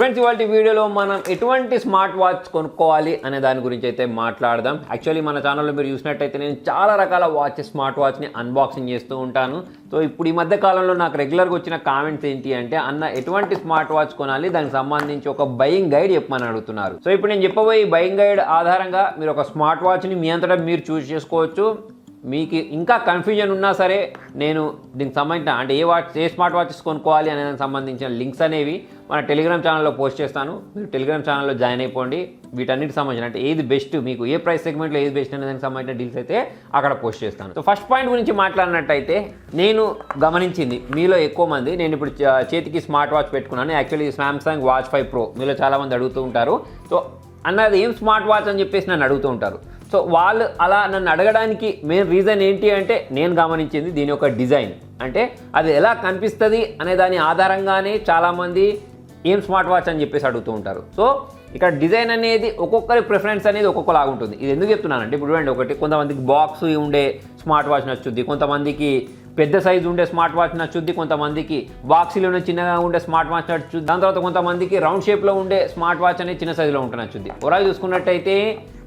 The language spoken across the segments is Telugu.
ఫ్రెండ్స్ ఇవాళ వీడియోలో మనం ఎటువంటి స్మార్ట్ వాచ్ కొనుక్కోవాలి అనే దాని గురించి అయితే మాట్లాడదాం. యాక్చువల్లీ మన ఛానల్లో మీరు చూసినట్టయితే నేను చాలా రకాల వాచ్ స్మార్ట్ వాచ్ని అన్బాక్సింగ్ చేస్తూ ఉంటాను. సో ఇప్పుడు ఈ మధ్య కాలంలో నాకు రెగ్యులర్గా వచ్చిన కామెంట్స్ ఏంటి అంటే అన్న ఎటువంటి స్మార్ట్ వాచ్ కొనాలి? దానికి సంబంధించి ఒక బయింగ్ గైడ్ చెప్పమని అడుగుతున్నారు. సో ఇప్పుడు నేను చెప్పబోయే బయింగ్ గైడ్ ఆధారంగా మీరు ఒక స్మార్ట్ వాచ్ని మీ అంతటా మీరు చూస్ చేసుకోవచ్చు. మీకు ఇంకా కన్ఫ్యూజన్ ఉన్నా సరే నేను దీనికి సంబంధించిన అంటే ఏ వాచ్ ఏ స్మార్ట్ వాచెస్ కొనుక్కోవాలి అనే దానికి సంబంధించిన లింక్స్ అనేవి మన టెలిగ్రామ్ ఛానల్లో పోస్ట్ చేస్తాను. మీరు టెలిగ్రామ్ ఛానల్లో జాయిన్ అయిపోండి. వీటన్నిటికి సంబంధించిన అంటే ఏది బెస్ట్ మీకు ఏ ప్రైస్ సెగ్మెంట్లో ఏది బెస్ట్ అనే దానికి సంబంధించిన డీల్స్ అయితే అక్కడ పోస్ట్ చేస్తాను. సో ఫస్ట్ పాయింట్ గురించి మాట్లాడినట్టయితే నేను గమనించింది మీలో ఎక్కువ మంది నేను ఇప్పుడు చేతికి స్మార్ట్ వాచ్ పెట్టుకున్నాను. Actually Samsung watch five pro మీలో చాలామంది అడుగుతూ ఉంటారు. సో అన్నది ఏం స్మార్ట్ వాచ్ అని చెప్పేసి నన్ను అడుగుతూ ఉంటారు. సో వాళ్ళు అలా నన్ను అడగడానికి మెయిన్ రీజన్ ఏంటి అంటే నేను గమనించింది దీని యొక్క డిజైన్. అంటే అది ఎలా కనిపిస్తుంది అనే దాని ఆధారంగానే చాలామంది ఏం స్మార్ట్ వాచ్ అని చెప్పేసి అడుగుతూ ఉంటారు. సో ఇక్కడ డిజైన్ అనేది ఒక్కొక్కరి ప్రిఫరెన్స్ అనేది ఒక్కొక్కలాగా ఉంటుంది. ఇది ఎందుకు చెప్తున్నానంటే ఇప్పుడు చూడండి ఒకటి కొంతమందికి బాక్స్ ఉండే స్మార్ట్ వాచ్ నచ్చుద్ది కొంతమందికి పెద్ద సైజు ఉండే స్మార్ట్ వాచ్ నచ్చుద్ది కొంతమందికి బాక్సీలోనే చిన్నగా ఉండే స్మార్ట్ వాచ్ నచ్చుద్ది దాని తర్వాత కొంతమందికి రౌండ్ షేప్లో ఉండే స్మార్ట్ వాచ్ అనేది చిన్న సైజులో ఉంటే నచ్చుద్ది. ఓవరాల్ చూసుకున్నట్టయితే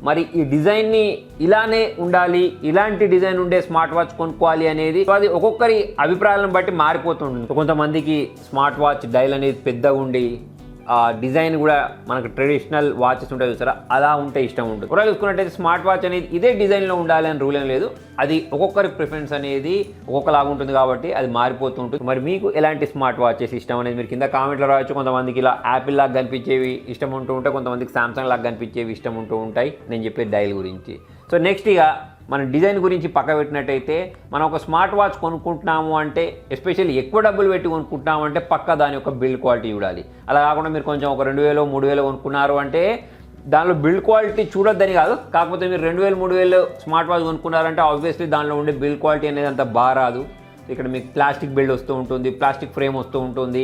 మరి ఈ డిజైన్ని ఇలానే ఉండాలి ఇలాంటి డిజైన్ ఉండే స్మార్ట్ వాచ్ కొనుక్కోవాలి అనేది అది ఒక్కొక్కరి అభిప్రాయాలను బట్టి మారిపోతుంటుంది. కొంతమందికి స్మార్ట్ వాచ్ డైల్ అనేది పెద్దగా ఉండి డిజైన్ కూడా మనకు ట్రెడిషనల్ వాచెస్ ఉంటాయి చూసారా? అలా ఉంటే ఇష్టం ఉంటుంది. కూడా చూసుకున్నట్టయితే స్మార్ట్ వాచ్ అనేది ఇదే డిజైన్లో ఉండాలి అని రూల్ ఏం లేదు. అది ఒక్కొక్కరి ప్రిఫరెన్స్ అనేది ఒక్కొక్కలాగా ఉంటుంది కాబట్టి అది మారిపోతూ ఉంటుంది. మరి మీకు ఎలాంటి స్మార్ట్ వాచెస్ ఇష్టం అనేది మీరు కింద కామెంట్లో రావచ్చు కొంతమందికి ఇలా యాపిల్ లాగా కనిపించేవి ఇష్టం ఉంటూ ఉంటాయి. కొంతమందికి సామ్సంగ్ లాగా కనిపించేవి ఇష్టం ఉంటూ ఉంటాయి. నేను చెప్పే డైల్ గురించి. సో నెక్స్ట్ ఇక మన డిజైన్ గురించి పక్క పెట్టినట్టయితే మనం ఒక స్మార్ట్ వాచ్ కొనుక్కుంటున్నాము అంటే ఎస్పెషల్లీ ఎక్కువ డబ్బులు పెట్టి కొనుక్కుంటున్నాము అంటే పక్క దాని యొక్క బిల్డ్ క్వాలిటీ చూడాలి. అలా కాకుండా మీరు కొంచెం ఒక రెండు వేలు మూడు వేలు కొనుక్కున్నారు అంటే దానిలో బిల్డ్ క్వాలిటీ చూడొద్దని కాదు. కాకపోతే మీరు రెండు వేలు మూడు వేలు స్మార్ట్ వాచ్ కొనుక్కున్నారంటే ఆబ్వియస్లీ దానిలో ఉండే బిల్డ్ క్వాలిటీ అనేది అంత బాగా రాదు ఇక్కడ మీకు ప్లాస్టిక్ బిల్డ్ వస్తూ ఉంటుంది ప్లాస్టిక్ ఫ్రేమ్ వస్తూ ఉంటుంది.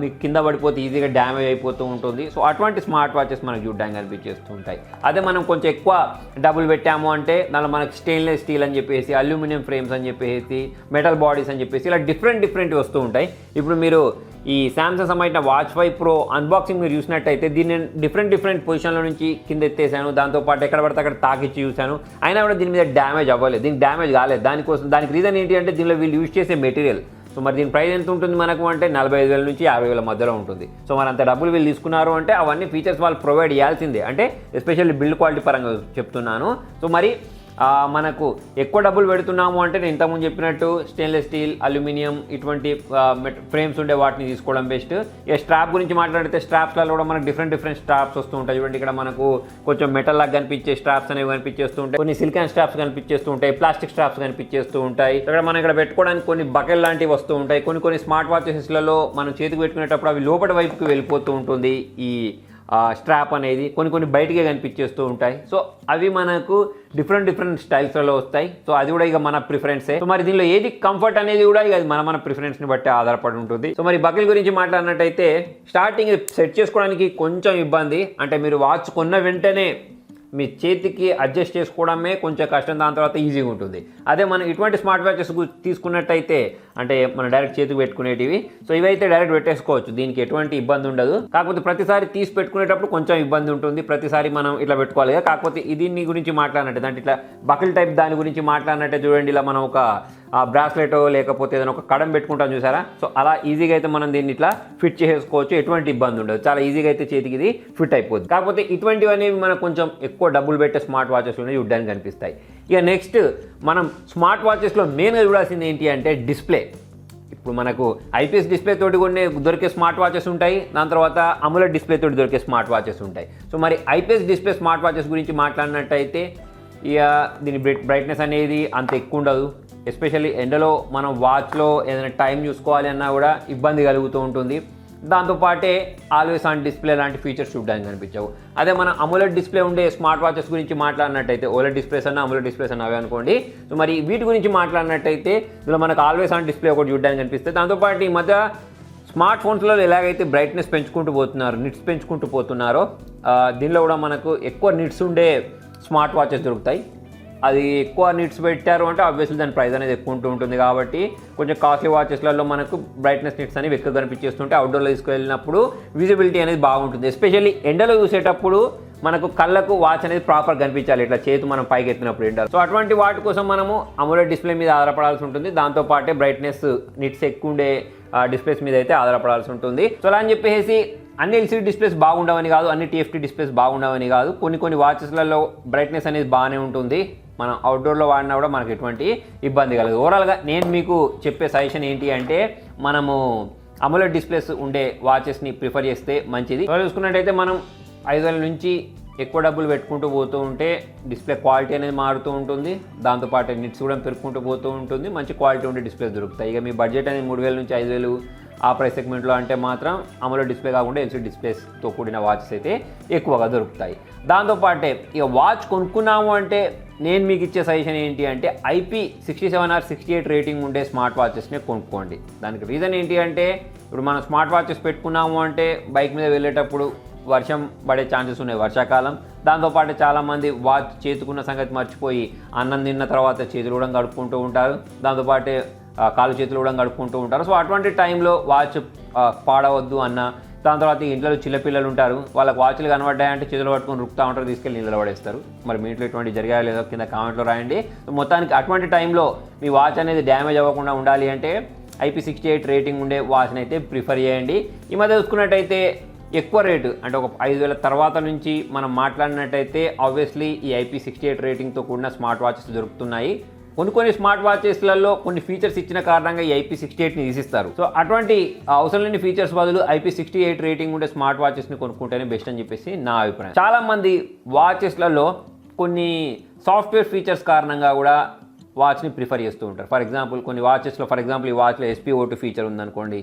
మీకు కింద పడిపోతే ఈజీగా డ్యామేజ్ అయిపోతూ ఉంటుంది. సో అటువంటి స్మార్ట్ వాచెస్ మనకు చూడడానికి కనిపించేస్తూ ఉంటాయి అదే మనం కొంచెం ఎక్కువ డబ్బులు పెట్టాము అంటే దానిలో మనకి స్టెయిన్లెస్ స్టీల్ అని చెప్పేసి అల్యూమినియం ఫ్రేమ్స్ అని చెప్పేసి మెటల్ బాడీస్ అని చెప్పేసి ఇలా డిఫరెంట్ డిఫరెంట్ వస్తూ ఉంటాయి. ఇప్పుడు మీరు ఈ శాంసంగ్ సంబంధించిన వాచ్ ఫైవ్ ప్రో అన్బాక్సింగ్ మీరు చూసినట్టయితే దీన్ని నేను డిఫరెంట్ డిఫరెంట్ పొజిషన్ల నుంచి కింద ఎత్తేసాను. దాంతోపాటు ఎక్కడ పడితే అక్కడ తాకిచ్చి చూశాను. అయినా కూడా దీని మీద డ్యామేజ్ అవ్వలేదు. దీనికి డ్యామేజ్ కాలేదు. దానికోసం దానికి రీజన్ ఏంటి అంటే దీనిలో వీళ్ళు యూజ్ చేసే మెటీరియల్. సో మరి దీని ప్రైస్ ఎంత ఉంటుంది మనకు అంటే నలభై ఐదు వేల నుంచి యాభై వేల మధ్యలో ఉంటుంది. సో మరి అంత డబ్బులు వీళ్ళు తీసుకున్నారు అంటే అవన్నీ ఫీచర్స్ వాళ్ళు ప్రొవైడ్ చేయాల్సిందే. అంటే ఎస్పెషల్లీ బిల్డ్ క్వాలిటీ పరంగా చెప్తున్నాను. సో మరి మనకు ఎక్కువ డబ్బులు పెడుతున్నాము అంటే నేను ఇంతకుముందు చెప్పినట్టు స్టెయిన్లెస్ స్టీల్ అల్యూమినియం ఇటువంటి ఫ్రేమ్స్ ఉండే వాటిని తీసుకోవడం బెస్ట్ ఇక స్ట్రాప్ గురించి మాట్లాడితే స్ట్రాప్స్లలో కూడా మనకు డిఫరెంట్ డిఫరెంట్ స్ట్రాప్స్ వస్తూ ఉంటాయి. చూడండి ఇక్కడ మనకు కొంచెం మెటల్ లాగా కనిపించే స్ట్రాప్స్ అనేవి కనిపించేస్తూ ఉంటాయి. కొన్ని సిలికాన్ స్ట్రాప్స్ కనిపించేస్తూ ఉంటాయి. ప్లాస్టిక్ స్ట్రాప్స్ కనిపించేస్తూ ఉంటాయి. ఇక్కడ మనం ఇక్కడ పెట్టుకోవడానికి కొన్ని బకెల్ లాంటివి వస్తూ ఉంటాయి. కొన్ని కొన్ని స్మార్ట్ వాచెస్లలో మనం చేతికి పెట్టుకునేటప్పుడు అవి లోపల వైపుకి వెళ్ళిపోతూ ఉంటుంది ఈ స్ట్రాప్ అనేది కొన్ని కొన్ని బయటికే కనిపించేస్తూ ఉంటాయి. సో అవి మనకు డిఫరెంట్ డిఫరెంట్ స్టైల్స్లలో వస్తాయి. సో అది కూడా ఇక మన ప్రిఫరెన్సే సో మరి దీనిలో ఏది కంఫర్ట్ అనేది కూడా ఇక అది మన మన ప్రిఫరెన్స్ని బట్టి ఆధారపడి ఉంటుంది. సో మరి బకిల్ గురించి మాట్లాడినట్టయితే స్టార్టింగ్ సెట్ చేసుకోవడానికి కొంచెం ఇబ్బంది. అంటే మీరు వాచ్ కొన్న వెంటనే మీ చేతికి అడ్జస్ట్ చేసుకోవడమే కొంచెం కష్టం దాని తర్వాత ఈజీగా ఉంటుంది. అదే మనం ఇటువంటి స్మార్ట్ వాచెస్ తీసుకున్నట్టయితే అంటే మనం డైరెక్ట్ చేతికి పెట్టుకునేటివి సో ఇవైతే డైరెక్ట్ పెట్టేసుకోవచ్చు దీనికి ఎటువంటి ఇబ్బంది ఉండదు. కాకపోతే ప్రతిసారి తీసి పెట్టుకునేటప్పుడు కొంచెం ఇబ్బంది ఉంటుంది ప్రతిసారి మనం ఇట్లా పెట్టుకోవాలి. కాకపోతే దీన్ని గురించి మాట్లాడినట్టు అంటే ఇట్లా బకిల్ టైప్ దాని గురించి మాట్లాడినట్టే చూడండి ఇలా మనం ఒక బ్రాస్లెట్ లేకపోతే ఏదైనా ఒక కడం పెట్టుకుంటాం చూసారా? సో అలా ఈజీగా అయితే మనం దీన్ని ఇట్లా ఫిట్ చేసుకోవచ్చు. ఎటువంటి ఇబ్బంది ఉండదు. చాలా ఈజీగా అయితే చేతికి ఇది ఫిట్ అయిపోద్ది. కాకపోతే ఇటువంటివి అనేవి మనకు కొంచెం ఎక్కువ డబ్బులు పెట్టే స్మార్ట్ వాచెస్లోనే చూడడానికి కనిపిస్తాయి. ఇక నెక్స్ట్ మనం స్మార్ట్ వాచెస్లో మెయిన్గా చూడాల్సింది ఏంటి అంటే డిస్ప్లే. ఇప్పుడు మనకు ఐపీఎస్ డిస్ప్లే తోటి కొన్ని దొరికే స్మార్ట్ వాచెస్ ఉంటాయి. దాని తర్వాత అమూల డిస్ప్లే తోటి దొరికే స్మార్ట్ వాచెస్ ఉంటాయి. సో మరి ఐపీఎస్ డిస్ప్లే స్మార్ట్ వాచెస్ గురించి మాట్లాడినట్టయితే ఇక దీని బ్రైట్నెస్ అనేది అంత ఎక్కువ ఉండదు. ఎస్పెషల్లీ ఎండలో మనం వాచ్లో ఏదైనా టైం చూసుకోవాలి అన్నా కూడా ఇబ్బంది కలుగుతూ ఉంటుంది. దాంతోపాటే ఆల్వేస్ ఆన్ డిస్ప్లే లాంటి ఫీచర్స్ చూడడానికి కనిపించవు. అదే మన అమోలెడ్ డిస్ప్లే ఉండే స్మార్ట్ వాచెస్ గురించి మాట్లాడినట్టయితే ఓలెడ్ డిస్ప్లేస్ అన్న అమోలెడ్ డిస్ప్లేస్ అన్న అవి అనుకోండి. సో మరి వీటి గురించి మాట్లాడినట్టయితే ఇందులో మనకు ఆల్వేస్ ఆన్ డిస్ప్లే ఒకటి చూడడానికి కనిపిస్తే దాంతోపాటు ఈ మధ్య స్మార్ట్ ఫోన్స్లో ఎలాగైతే బ్రైట్నెస్ పెంచుకుంటూ పోతున్నారు నిట్స్ పెంచుకుంటూ పోతున్నారో దీనిలో కూడా మనకు ఎక్కువ నిట్స్ ఉండే స్మార్ట్ వాచెస్ దొరుకుతాయి. అది ఎక్కువ నిట్స్ పెట్టారు అంటే ఆబ్వియస్లీ దాని ప్రైస్ అనేది ఎక్కువ ఉంటూ ఉంటుంది కాబట్టి కొంచెం కాస్ట్లీ వాచెస్లలో మనకు బ్రైట్నెస్ నిట్స్ అనేవి ఎక్కువ కనిపించేస్తుంటే అవుట్డోర్లో తీసుకెళ్ళినప్పుడు విజిబిలిటీ అనేది బాగుంటుంది. ఎస్పెషల్లీ ఎండలో చూసేటప్పుడు మనకు కళ్ళకు వాచ్ అనేది ప్రాపర్ కనిపించాలి. ఇట్లా చేతి మనం పైకి ఎత్తినప్పుడు ఎండ సో అటువంటి వాటి కోసం మనము అమోలెడ్ డిస్ప్లే మీద ఆధారపడాల్సి ఉంటుంది. దాంతోపాటే బ్రైట్నెస్ నిట్స్ ఎక్కువ ఉండే డిస్ప్లేస్ మీద అయితే ఆధారపడాల్సి ఉంటుంది. సో అలా అని చెప్పేసి అన్ని ఎల్సీడీ డిస్ప్లేస్ బాగుండవని కాదు అన్ని టీఎఫ్టీ డిస్ప్లేస్ బాగుండవని కాదు. కొన్ని కొన్ని వాచెస్లలో బ్రైట్నెస్ అనేది బాగానే ఉంటుంది. మనం అవుట్డోర్లో వాడినా కూడా మనకు ఎటువంటి ఇబ్బంది కలదు ఓవరాల్గా నేను మీకు చెప్పే సజెషన్ ఏంటి అంటే మనము అమోలెడ్ డిస్ప్లేస్ ఉండే వాచెస్ని ప్రిఫర్ చేస్తే మంచిది. చూసుకున్నట్టయితే మనం ఐదు వేల నుంచి ఎక్కువ డబ్బులు పెట్టుకుంటూ పోతూ ఉంటే డిస్ప్లే క్వాలిటీ అనేది మారుతూ ఉంటుంది. దాంతోపాటు నిట్స్ కూడా పెరుగుకుంటూ పోతూ ఉంటుంది. మంచి క్వాలిటీ ఉండే డిస్ప్లేస్ దొరుకుతాయి. ఇక మీ బడ్జెట్ అనేది మూడు వేల నుంచి ఐదు వేలు ఆ ప్రైస్ సెగ్మెంట్లో అంటే మాత్రం అమలో డిస్ప్లే కాకుండా ఎల్సీ డిస్ప్లేస్తో కూడిన వాచెస్ అయితే ఎక్కువగా దొరుకుతాయి. దాంతోపాటే ఇక వాచ్ కొనుక్కున్నాము అంటే నేను మీకు ఇచ్చే సజెషన్ ఏంటి అంటే IP sixty seven or sixty eight rating ఉండే స్మార్ట్ వాచెస్నే కొనుక్కోండి. దానికి రీజన్ ఏంటి అంటే ఇప్పుడు మనం స్మార్ట్ వాచెస్ పెట్టుకున్నాము అంటే బైక్ మీద వెళ్ళేటప్పుడు వర్షం పడే ఛాన్సెస్ ఉన్నాయి వర్షాకాలం. దాంతోపాటు చాలామంది వాచ్ చేతుకున్న సంగతి మర్చిపోయి అన్నం తిన్న తర్వాత చేతులు కూడా గడుపుకుంటూ ఉంటారు. దాంతోపాటు కాలు చేతులు కూడా గడుపుకుంటూ ఉంటారు. సో అటువంటి టైంలో వాచ్ పాడవద్దు అన్న దాని తర్వాత ఇంట్లో చిన్నపిల్లలు ఉంటారు వాళ్ళకి వాచ్లు కనబడ్డాయంటే చేతులు పట్టుకొని రుక్తా ఉంటారు తీసుకెళ్ళి నీళ్ళు పడేస్తారు మరి మీ ఇంట్లో ఇటువంటి జరిగాయో లేదో కింద కామెంట్లో రాయండి. మొత్తానికి అటువంటి టైంలో మీ వాచ్ అనేది డ్యామేజ్ అవ్వకుండా ఉండాలి అంటే ఐపీ సిక్స్టీ ఎయిట్ రేటింగ్ ఉండే వాచ్ని అయితే ప్రిఫర్ చేయండి. ఈ మధ్య చూసుకున్నట్టయితే ఎక్కువ రేటు అంటే ఒక ఐదు వేల తర్వాత నుంచి మనం మాట్లాడినట్టయితే ఆబ్వియస్లీ ఈ ఐపీ సిక్స్టీ ఎయిట్ రేటింగ్తో కూడిన స్మార్ట్ వాచెస్ దొరుకుతున్నాయి. కొన్ని కొన్ని స్మార్ట్ వాచెస్లలో కొన్ని ఫీచర్స్ ఇచ్చిన కారణంగా ఈ ఐపీ సిక్స్టీ ఎయిట్ని తీసిస్తారు. సో అటువంటి అవసరం లేని ఫీచర్స్ బదులు ఐపీ సిక్స్టీ ఎయిట్ రేటింగ్ ఉండే స్మార్ట్ వాచెస్ని కొనుక్కుంటేనే బెస్ట్ అని చెప్పేసి నా అభిప్రాయం. చాలామంది వాచెస్లలో కొన్ని సాఫ్ట్వేర్ ఫీచర్స్ కారణంగా కూడా వాచ్ని ప్రిఫర్ చేస్తూ ఉంటారు. ఫర్ ఎగ్జాంపుల్ కొన్ని వాచెస్లో ఫర్ ఎగ్జాంపుల్ ఈ వాచ్లో ఎస్పీ ఓటు ఫీచర్ ఉందనుకోండి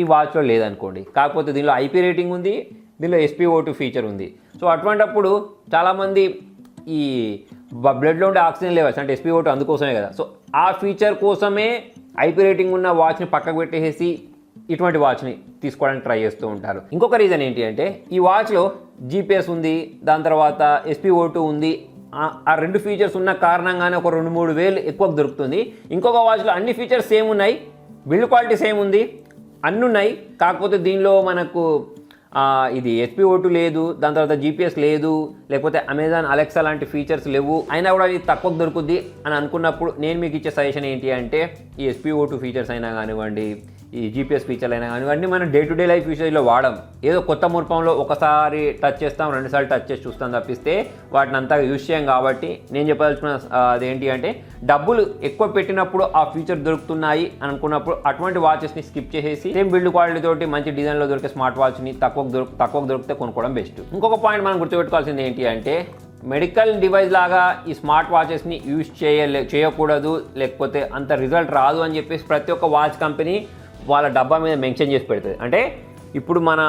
ఈ వాచ్లో లేదనుకోండి. కాకపోతే దీనిలో ఐపీ రేటింగ్ ఉంది దీనిలో ఎస్పీ ఓటు ఫీచర్ ఉంది. సో అటువంటప్పుడు చాలామంది ఈ బ్లడ్లో ఉండే ఆక్సిజన్ లెవెల్స్ అంటే ఎస్పీ ఓటు అందుకోసమే కదా. సో ఆ ఫీచర్ కోసమే ఐపీ రేటింగ్ ఉన్న వాచ్ని పక్కకు పెట్టేసి ఇటువంటి వాచ్ని తీసుకోవడానికి ట్రై చేస్తూ ఉంటారు. ఇంకొక రీజన్ ఏంటి అంటే ఈ వాచ్లో జీపీఎస్ ఉంది దాని తర్వాత ఎస్పీ ఓటు ఉంది ఆ- రెండు ఫీచర్స్ ఉన్న కారణంగానే ఒక రెండు మూడు వేలు ఎక్కువ దొరుకుతుంది. ఇంకొక వాచ్లో అన్ని ఫీచర్స్ సేమ్ ఉన్నాయి బిల్డ్ క్వాలిటీ సేమ్ ఉంది అన్ని ఉన్నాయి కాకపోతే దీనిలో మనకు ఇది ఎస్పీ ఓటు లేదు దాని తర్వాత జీపీఎస్ లేదు లేకపోతే అమెజాన్ అలెక్సా లాంటి ఫీచర్స్ లేవు. అయినా కూడా ఇది తక్కువకు దొరుకుద్ది అని అనుకున్నప్పుడు నేను మీకు ఇచ్చే సజెషన్ ఏంటి అంటే ఈ ఎస్పీ ఓటు ఫీచర్స్ అయినా కానివ్వండి ఈ జీపీఎస్ ఫీచర్లు అయినా కానివ్వండి మనం డే టు డే లైఫ్ యూసేజ్లో వాడం. ఏదో కొత్త మురుపంలో ఒకసారి టచ్ చేస్తాం రెండుసార్లు టచ్ చేసి చూస్తాం తప్పిస్తే వాటిని అంతా యూజ్ చేయం కాబట్టి నేను చెప్పదలుచుకున్న అదేంటి అంటే డబ్బులు ఎక్కువ పెట్టినప్పుడు ఆ ఫీచర్ దొరుకుతున్నాయి అనుకున్నప్పుడు అటువంటి వాచెస్ని స్కిప్ చేసేసి సేమ్ బిల్డ్ క్వాలిటీ తోటి మంచి డిజైన్లో దొరికే స్మార్ట్ వాచ్ని తక్కువ దొరుకు తక్కువ దొరికితే కొనుక్కోవడం బెస్ట్ ఇంకొక పాయింట్ మనం గుర్తుపెట్టుకోవాల్సింది ఏంటి అంటే మెడికల్ డివైస్ లాగా ఈ స్మార్ట్ వాచెస్ని యూజ్ చేయలే చేయకూడదు లేకపోతే అంత రిజల్ట్ రాదు అని చెప్పేసి ప్రతి ఒక్క వాచ్ కంపెనీ వాళ్ళ డబ్బా మీద మెన్షన్ చేసి పెడుతుంది. అంటే ఇప్పుడు మన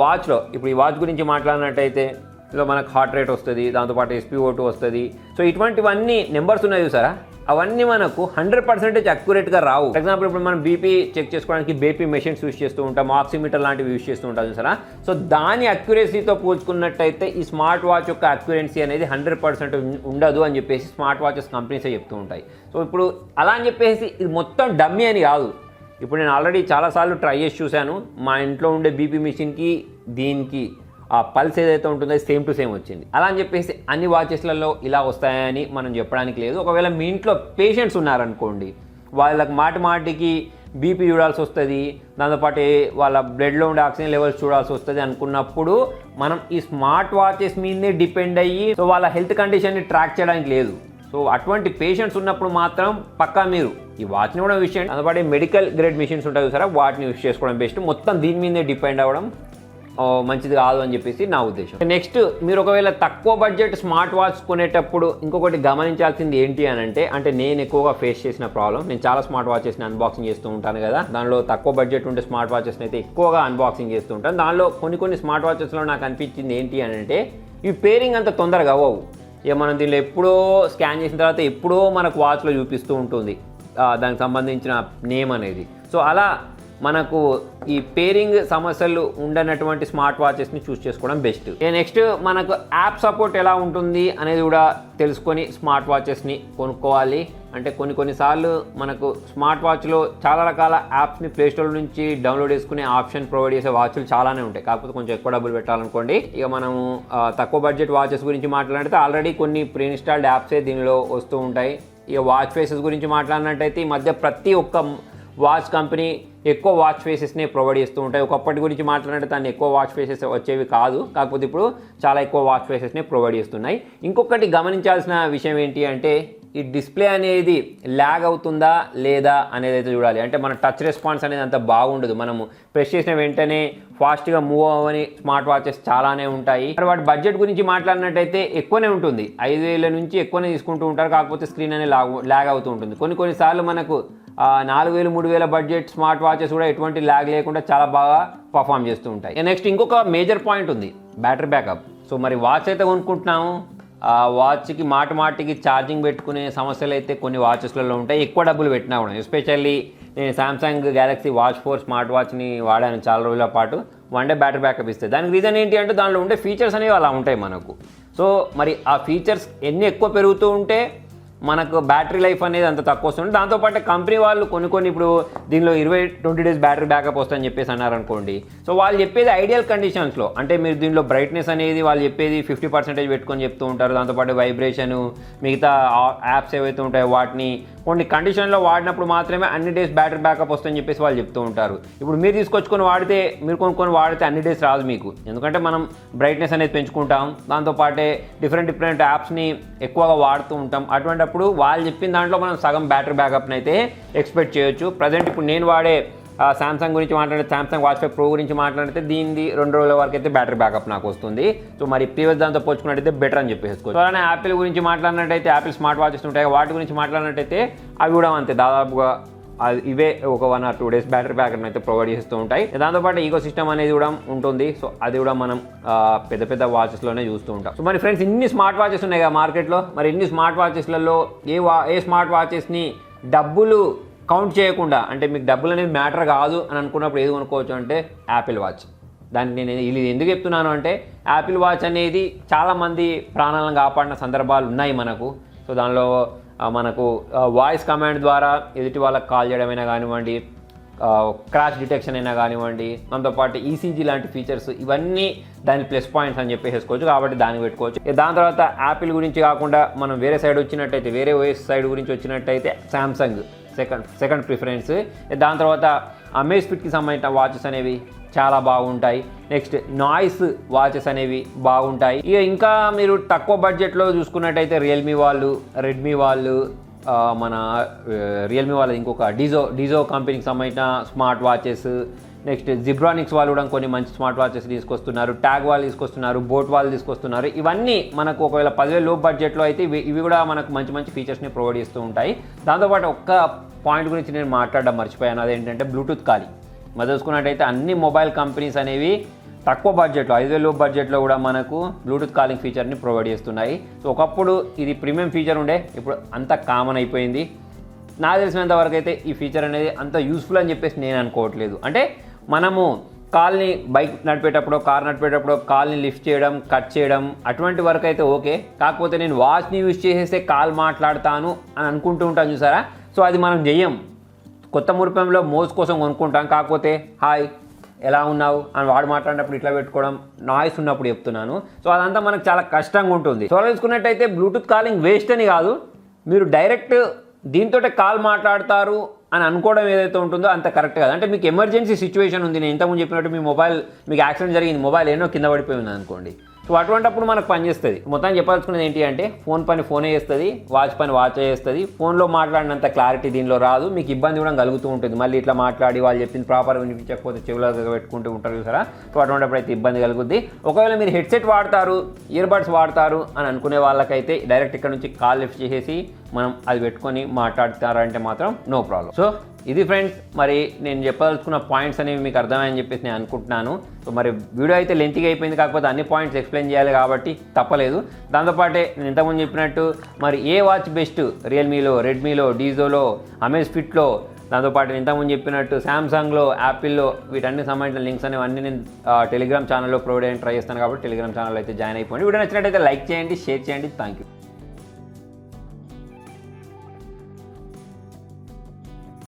వాచ్లో ఇప్పుడు ఈ వాచ్ గురించి మాట్లాడినట్టయితే ఇందులో మనకు హార్ట్ రేట్ వస్తుంది దాంతోపాటు ఎస్పీఓ టూ వస్తుంది. సో ఇటువంటివన్నీ నెంబర్స్ ఉన్నాయి చూసారా? అవన్నీ మనకు హండ్రెడ్ పర్సెంటేజ్ అక్యురేట్గా రావు. ఫర్ ఎగ్జాంపుల్ ఇప్పుడు మనం బీపీ చెక్ చేసుకోవడానికి బీపీ మెషిన్స్ యూస్ చేస్తూ ఉంటాం ఆక్సిమీటర్ లాంటివి యూస్ చేస్తూ ఉంటాం చూసారా? సో దాని అక్యురసీతో పోల్చుకున్నట్టయితే ఈ స్మార్ట్ వాచ్ యొక్క అక్యురెన్సీ అనేది హండ్రెడ్ పర్సెంట్ ఉండదు అని చెప్పేసి స్మార్ట్ వాచెస్ కంపెనీసే చెప్తూ ఉంటాయి. సో ఇప్పుడు అలా అని చెప్పేసి ఇది మొత్తం డమ్మీ అని కాదు. ఇప్పుడు నేను ఆల్రెడీ చాలాసార్లు ట్రై చేసి చూశాను. మా ఇంట్లో ఉండే బీపీ మిషన్కి దీనికి ఆ పల్స్ ఏదైతే ఉంటుందో సేమ్ టు సేమ్ వచ్చింది. అలా అని చెప్పేసి అన్ని వాచెస్లలో ఇలా వస్తాయని మనం చెప్పడానికి లేదు. ఒకవేళ మీ ఇంట్లో పేషెంట్స్ ఉన్నారనుకోండి వాళ్ళకి మాటి మాటికి బీపీ చూడాల్సి వస్తుంది. దాంతోపాటు వాళ్ళ బ్లడ్లో ఉండే ఆక్సిజన్ లెవెల్స్ చూడాల్సి వస్తుంది అనుకున్నప్పుడు మనం ఈ స్మార్ట్ వాచెస్ మీదనే డిపెండ్ అయ్యి సో వాళ్ళ హెల్త్ కండిషన్ని ట్రాక్ చేయడానికి లేదు. సో అటువంటి పేషెంట్స్ ఉన్నప్పుడు మాత్రం పక్కా మీరు ఈ వాచ్ని కూడా యూస్ చేయండి. అందుబాటు మెడికల్ గ్రేడ్ మిషన్స్ ఉంటాయి చూసారా? వాటిని యూస్ చేసుకోవడం బెస్ట్ మొత్తం దీని మీదే డిపెండ్ అవ్వడం మంచిది కాదు అని చెప్పేసి నా ఉద్దేశం. నెక్స్ట్ మీరు ఒకవేళ తక్కువ బడ్జెట్ స్మార్ట్ వాచ్ కొనేటప్పుడు ఇంకొకటి గమనించాల్సింది ఏంటి అని అంటే అంటే నేను ఎక్కువగా ఫేస్ చేసిన ప్రాబ్లం నేను చాలా స్మార్ట్ వాచెస్ని అన్బాక్సింగ్ చేస్తూ ఉంటాను కదా. దానిలో తక్కువ బడ్జెట్ ఉండే స్మార్ట్ వాచెస్ని అయితే ఎక్కువగా అన్బాక్సింగ్ చేస్తూ ఉంటాను. దానిలో కొన్ని కొన్ని స్మార్ట్ వాచెస్లో నాకు అనిపించింది ఏంటి అని అంటే ఈ పేరింగ్ అంత తొందరగా అవ్వవు. ఇక మనం దీనిలో ఎప్పుడో స్కాన్ చేసిన తర్వాత ఎప్పుడో మనకు వాచ్లో చూపిస్తూ ఉంటుంది. దానికి సంబంధించిన నేమ్ అనేది. సో అలా మనకు ఈ పేరింగ్ సమస్యలు ఉండనటువంటి స్మార్ట్ వాచెస్ని చూస్ చేసుకోవడం బెస్ట్. నెక్స్ట్ మనకు యాప్ సపోర్ట్ ఎలా ఉంటుంది అనేది కూడా తెలుసుకొని స్మార్ట్ వాచెస్ని కొనుక్కోవాలి. అంటే కొన్ని కొన్నిసార్లు మనకు స్మార్ట్ వాచ్లో చాలా రకాల యాప్స్ని ప్లేస్టోర్ నుంచి డౌన్లోడ్ చేసుకునే ఆప్షన్ ప్రొవైడ్ చేసే వాచ్లు చాలానే ఉంటాయి. కాకపోతే కొంచెం ఎక్కువ డబ్బులు పెట్టాలనుకోండి. ఇక మనము తక్కువ బడ్జెట్ వాచెస్ గురించి మాట్లాడితే ఆల్రెడీ కొన్ని ప్రీ ఇన్స్టాల్డ్ యాప్సే దీనిలో వస్తూ ఉంటాయి. ఇక వాచ్ ఫేసెస్ గురించి మాట్లాడినట్టయితే ఈ మధ్య ప్రతి ఒక్క వాచ్ కంపెనీ ఎక్కువ వాచ్ ఫేసెస్ని ప్రొవైడ్ చేస్తూ ఉంటాయి. ఒకప్పటి గురించి మాట్లాడితే దాన్ని ఎక్కువ వాచ్ ఫేసెస్ వచ్చేవి కాదు. కాకపోతే ఇప్పుడు చాలా ఎక్కువ వాచ్ ఫేసెస్ని ప్రొవైడ్ చేస్తున్నాయి. ఇంకొకటి గమనించాల్సిన విషయం ఏంటి అంటే ఈ డిస్ప్లే అనేది ల్యాగ్ అవుతుందా లేదా అనేది అయితే చూడాలి. అంటే మన టచ్ రెస్పాన్స్ అనేది అంత బాగుండదు. మనము ప్రెస్ చేసిన వెంటనే ఫాస్ట్గా మూవ్ అవ్వని స్మార్ట్ వాచెస్ చాలానే ఉంటాయి. మరి వాటి బడ్జెట్ గురించి మాట్లాడినట్టయితే ఎక్కువనే ఉంటుంది. ఐదు వేల నుంచి ఎక్కువనే తీసుకుంటూ ఉంటారు. కాకపోతే స్క్రీన్ అనేది లాగ్ ల్యాగ్ అవుతూ ఉంటుంది. కొన్ని కొన్నిసార్లు మనకు నాలుగు వేలు మూడు వేల బడ్జెట్ స్మార్ట్ వాచెస్ కూడా ఎటువంటి ల్యాగ్ లేకుండా చాలా బాగా పర్ఫామ్ చేస్తూ ఉంటాయి. నెక్స్ట్ ఇంకొక మేజర్ పాయింట్ ఉంది. బ్యాటరీ బ్యాకప్ సో మరి వాచ్ అయితే కొనుక్కుంటున్నాము? వాచ్కి మాట మాటికి ఛార్జింగ్ పెట్టుకునే సమస్యలు అయితే కొన్ని వాచెస్లలో ఉంటాయి. ఎక్కువ డబ్బులు పెట్టినా కూడా. ఎస్పెషల్లీ నేను Samsung Galaxy watch four smart వాచ్ని వాడాను చాలా రోజుల పాటు. వన్ డే బ్యాటరీ బ్యాకప్ ఇస్తే. దానికి రీజన్ ఏంటి అంటే దానిలో ఉండే ఫీచర్స్ అనేవి అలా ఉంటాయి మనకు. సో మరి ఆ ఫీచర్స్ ఎన్ని ఎక్కువ పెరుగుతూ ఉంటే మనకు బ్యాటరీ లైఫ్ అనేది అంత తక్కువ వస్తుంది. దాంతోపాటు కంపెనీ వాళ్ళు కొన్ని కొన్ని ఇప్పుడు దీనిలో ఇరవై ట్వంటీ డేస్ బ్యాటరీ బ్యాకప్ వస్తుందని చెప్పేసి అన్నారనుకోండి. సో వాళ్ళు చెప్పేది ఐడియల్ కండిషన్స్లో అంటే మీరు దీనిలో బ్రైట్నెస్ అనేది వాళ్ళు చెప్పేది ఫిఫ్టీ పర్సెంటేజ్ పెట్టుకొని చెప్తూ ఉంటారు. దాంతోపాటు వైబ్రేషన్ మిగతా యాప్స్ ఏవైతే ఉంటాయో వాటిని కొన్ని కండిషన్లో వాడినప్పుడు మాత్రమే అన్ని డేస్ బ్యాటరీ బ్యాకప్ వస్తుందని చెప్పేసి వాళ్ళు చెప్తూ ఉంటారు. ఇప్పుడు మీరు తీసుకొచ్చుకొని వాడితే మీరు కొనుక్కొని వాడితే అన్ని డేస్ రాదు మీకు. ఎందుకంటే మనం బ్రైట్నెస్ అనేది పెంచుకుంటాం. దాంతోపాటే డిఫరెంట్ డిఫరెంట్ యాప్స్ని ఎక్కువగా వాడుతూ ఉంటాం. అటువంటి చెప్పేటప్పుడు వాళ్ళు చెప్పిన దాంట్లో మనం సగం బ్యాటరీ బ్యాకప్ని అయితే ఎక్స్పెక్ట్ చేయొచ్చు. ప్రజెంట్ ఇప్పుడు నేను వాడే శాంసంగ్ గురించి మాట్లాడితే శాంసంగ్ వాచ్ ఫైవ్ ప్రో గురించి మాట్లాడితే దీనిది రెండు రోజుల వరకు అయితే బ్యాటరీ బ్యాకప్ నాకు వస్తుంది. సో మరి ప్రీవియస్ దాంతో పోల్చుకున్నట్టయితే బెటర్ అని చెప్పేసుకోవచ్చు. అలానే యాపిల్ గురించి మాట్లాడినట్టయితే యాపిల్ స్మార్ట్ వాచెస్ ఉంటాయి వాటి గురించి మాట్లాడినట్టయితే అవి కూడా అంతే. దాదాపుగా ఇవే ఒక one or two days battery backup అయితే ప్రొవైడ్ చేస్తూ ఉంటాయి. దాంతోపాటు ఈకో సిస్టమ్ అనేది కూడా ఉంటుంది. సో అది కూడా మనం పెద్ద పెద్ద వాచెస్లోనే చూస్తూ ఉంటాం. సో మరి ఫ్రెండ్స్ ఇన్ని స్మార్ట్ వాచెస్ ఉన్నాయి కదా మార్కెట్లో మరి ఇన్ని స్మార్ట్ వాచెస్లలో ఏ వా ఏ స్మార్ట్ వాచెస్ని డబ్బులు కౌంట్ చేయకుండా అంటే మీకు డబ్బులు అనేది మ్యాటర్ కాదు అని అనుకున్నప్పుడు ఏది కొనుక్కోవచ్చు అంటే యాపిల్ వాచ్ దానికి నేను ఇది ఎందుకు చెప్తున్నాను అంటే యాపిల్ వాచ్ అనేది చాలామంది ప్రాణాలను కాపాడిన సందర్భాలు ఉన్నాయి మనకు. సో దానిలో మనకు వాయిస్ కమాండ్ ద్వారా ఎదుటి వాళ్ళకి కాల్ చేయడమైనా కానివ్వండి క్రాష్ డిటెక్షన్ అయినా కానివ్వండి దాంతోపాటు ఈసీజీ లాంటి ఫీచర్స్ ఇవన్నీ దాని ప్లస్ పాయింట్స్ అని చెప్పేసుకోవచ్చు కాబట్టి దాన్ని పెట్టుకోవచ్చు. దాని తర్వాత యాపిల్ గురించి కాకుండా మనం వేరే సైడ్ వచ్చినట్టయితే వేరే ఓఎస్ సైడ్ గురించి వచ్చినట్టయితే శాంసంగ్ సెకండ్ సెకండ్ ప్రిఫరెన్స్ దాని తర్వాత అమేజ్ ఫిట్కి సంబంధించిన వాచెస్ అనేవి చాలా బాగుంటాయి. నెక్స్ట్ నాయిస్ వాచెస్ అనేవి బాగుంటాయి. ఇక ఇంకా మీరు తక్కువ బడ్జెట్లో చూసుకున్నట్టయితే రియల్మీ వాళ్ళు రెడ్మీ వాళ్ళు మన రియల్మీ వాళ్ళది ఇంకొక డిజో డిజో కంపెనీకి సంబంధించిన స్మార్ట్ వాచెస్ నెక్స్ట్ జిబ్రానిక్స్ వాళ్ళు కూడా కొన్ని మంచి స్మార్ట్ వాచెస్ తీసుకొస్తున్నారు. ట్యాగ్ వాళ్ళు తీసుకొస్తున్నారు బోట్ వాళ్ళు తీసుకొస్తున్నారు. ఇవన్నీ మనకు ఒకవేళ పదివేలు లో బడ్జెట్లో అయితే ఇవి ఇవి కూడా మనకు మంచి మంచి ఫీచర్స్ని ప్రొవైడ్ చేస్తూ ఉంటాయి. దాంతోపాటు ఒక్క పాయింట్ గురించి నేను మాట్లాడడం మర్చిపోయాను. అదేంటంటే బ్లూటూత్ ఖాళీ మరి చూసుకున్నట్టయితే అన్ని మొబైల్ కంపెనీస్ అనేవి తక్కువ బడ్జెట్లో ఐదు వేలు బడ్జెట్లో కూడా మనకు బ్లూటూత్ కాలింగ్ ఫీచర్ని ప్రొవైడ్ చేస్తున్నాయి. సో ఒకప్పుడు ఇది ప్రీమియం ఫీచర్ ఉండే ఇప్పుడు అంత కామన్ అయిపోయింది. నాకు తెలిసినంత వరకు అయితే ఈ ఫీచర్ అనేది అంత యూస్ఫుల్ అని చెప్పేసి నేను అనుకోవట్లేదు. అంటే మనము కాల్ని బైక్ నడిపేటప్పుడు కార్ నడిపేటప్పుడు కాల్ని లిఫ్ట్ చేయడం కట్ చేయడం అటువంటి వరకు అయితే ఓకే. కాకపోతే నేను వాచ్ని యూజ్ చేసేస్తే కాల్ మాట్లాడతాను అని అనుకుంటూ ఉంటాను చూసారా? సో అది మనం చెయ్యం కొత్త మురిపంలో మోజ్ కోసం కొనుక్కుంటాం. కాకపోతే హాయ్ ఎలా ఉన్నావు? అని వాడు మాట్లాడినప్పుడు ఇట్లా పెట్టుకోవడం నాయిస్ ఉన్నప్పుడు చెప్తున్నాను. సో అదంతా మనకు చాలా కష్టంగా ఉంటుంది. సో అలా చూసుకున్నట్టయితే బ్లూటూత్ కాలింగ్ వేస్ట్ అని కాదు. మీరు డైరెక్ట్ దీంతో కాల్ మాట్లాడతారు అని అనుకోవడం ఏదైతే ఉంటుందో అంత కరెక్ట్ కాదు. అంటే మీకు ఎమర్జెన్సీ సిచ్యువేషన్ ఉంది. నేను ఇంతకుముందు చెప్పినట్టు మీ మొబైల్ మీకు యాక్సిడెంట్ జరిగింది. మొబైల్ ఏనో కింద పడిపోయింది అనుకోండి. సో అటువంటిప్పుడు మనకు పని చేస్తుంది. మొత్తం చెప్పాల్సుకునేది ఏంటి అంటే ఫోన్ పని ఫోనే చేస్తుంది వాచ్ పని వాచ్ చేస్తుంది. ఫోన్లో మాట్లాడినంత క్లారిటీ దీనిలో రాదు. మీకు ఇబ్బంది కూడా కలుగుతూ ఉంటుంది. మళ్ళీ ఇట్లా మాట్లాడి వాళ్ళు చెప్పింది ప్రాపర్ వినిపించకపోతే చెవులో పెట్టుకుంటూ ఉంటారు చూసారా? సో అటువంటిప్పుడు అయితే ఇబ్బంది కలుగుద్ది. ఒకవేళ మీరు హెడ్సెట్ వాడతారు ఇయర్బడ్స్ వాడతారు అని అనుకునే వాళ్ళకైతే డైరెక్ట్ ఇక్కడ నుంచి కాల్ లిఫ్ట్ చేసేసి మనం అది పెట్టుకొని మాట్లాడతారంటే మాత్రం నో ప్రాబ్లం. సో ఇది ఫ్రెండ్స్ మరి నేను చెప్పదలుచుకున్న పాయింట్స్ అనేవి మీకు అర్థమని చెప్పేసి నేను అనుకుంటున్నాను. సో మరి వీడియో అయితే లెంతిగా అయిపోయింది కాకపోతే అన్ని పాయింట్స్ ఎక్స్ప్లెయిన్ చేయాలి కాబట్టి తప్పలేదు. దాంతోపాటే నేను ఇంతకుముందు చెప్పినట్టు మరి ఏ వాచ్ బెస్ట్ రియల్మీలో రెడ్మీలో డీజోలో అమేజ్ ఫిట్లో దాంతోపాటు నేను ఇంతకుముందు చెప్పినట్టు శాంసంగ్లో యాపిల్లో వీటన్ని సంబంధించిన లింక్స్ అనేవి అన్ని నేను టెలిగ్రామ్ ఛానల్లో ప్రొవైడ్ అయ్యి ట్రై చేస్తాను కాబట్టి టెలిగ్రామ్ ఛానల్ అయితే జాయిన్ అయిపోయింది వీడియో నచ్చినట్టయితే లైక్ చేయండి షేర్ చేయండి. Thank you